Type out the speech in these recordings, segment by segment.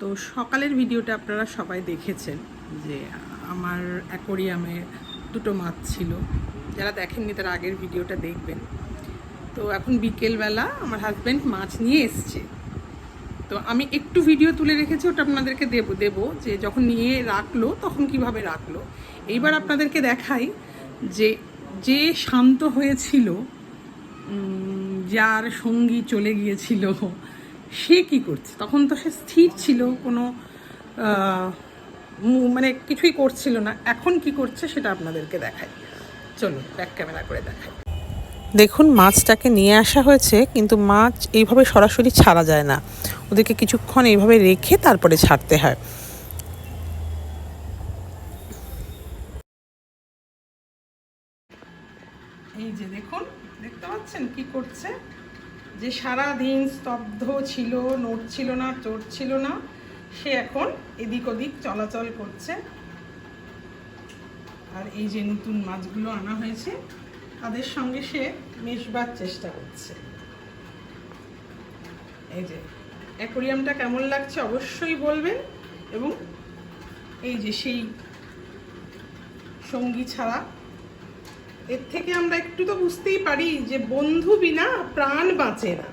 তো সকালের ভিডিওটা আপনারা সবাই দেখেছেন যে আমার অ্যাকোরিয়ামে দুটো মাছ ছিল। যারা দেখেননি তারা আগের ভিডিওটা দেখবেন। তো এখন বিকেলবেলা আমার হাজব্যান্ড মাছ নিয়ে এসছে। তো আমি একটু ভিডিও তুলে রেখেছি, ওটা আপনাদেরকে দেব দেব যে যখন নিয়ে রাখল তখন কীভাবে রাখল। এইবার আপনাদেরকে দেখাই যে যে শান্ত হয়েছিল যার সঙ্গী চলে গিয়েছিল সে কি করছে? তখন তো সে স্থির ছিল কোনো মানে কিছুই করছিল না। এখন কি করছে সেটা আপনাদেরকে দেখাই। চলুন ব্যাক ক্যামেরা করে দেখাই। দেখুন মাছটাকে নিয়ে আসা হয়েছে কিন্তু মাছ এইভাবে সরাসরি ছাড়া যায় না। ওদেরকে কিছুক্ষণ এইভাবে রেখে তারপরে ছাড়তে হয়। এই যে দেখুন দেখতে পাচ্ছেন কি করছে? যে সারা দিন স্তব্ধ ছিল নড়ছিল না চড়ছিল না, সে এখন এদিক ওদিক চলাচল করছে। আর এই যে নতুন মাছগুলো আনা হয়েছে, তাদের সঙ্গে সে মেশবার চেষ্টা করছে। এই যে, অ্যাকোরিয়ামটা কেমন লাগছে অবশ্যই বলবেন এবং এই যে সেই সঙ্গী ছাড়া এর থেকে আমরা একটু তো বুঝতেই পারি যে বন্ধু বিনা প্রাণ বাঁচে না।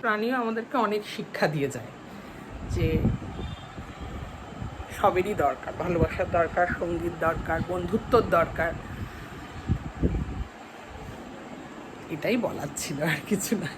প্রাণীও আমাদেরকে অনেক শিক্ষা দিয়ে যায় যে সবেরই দরকার, ভালোবাসার দরকার সংগীত দরকার, বন্ধুত্বর দরকার। এটাই বলার ছিল আর কিছু না।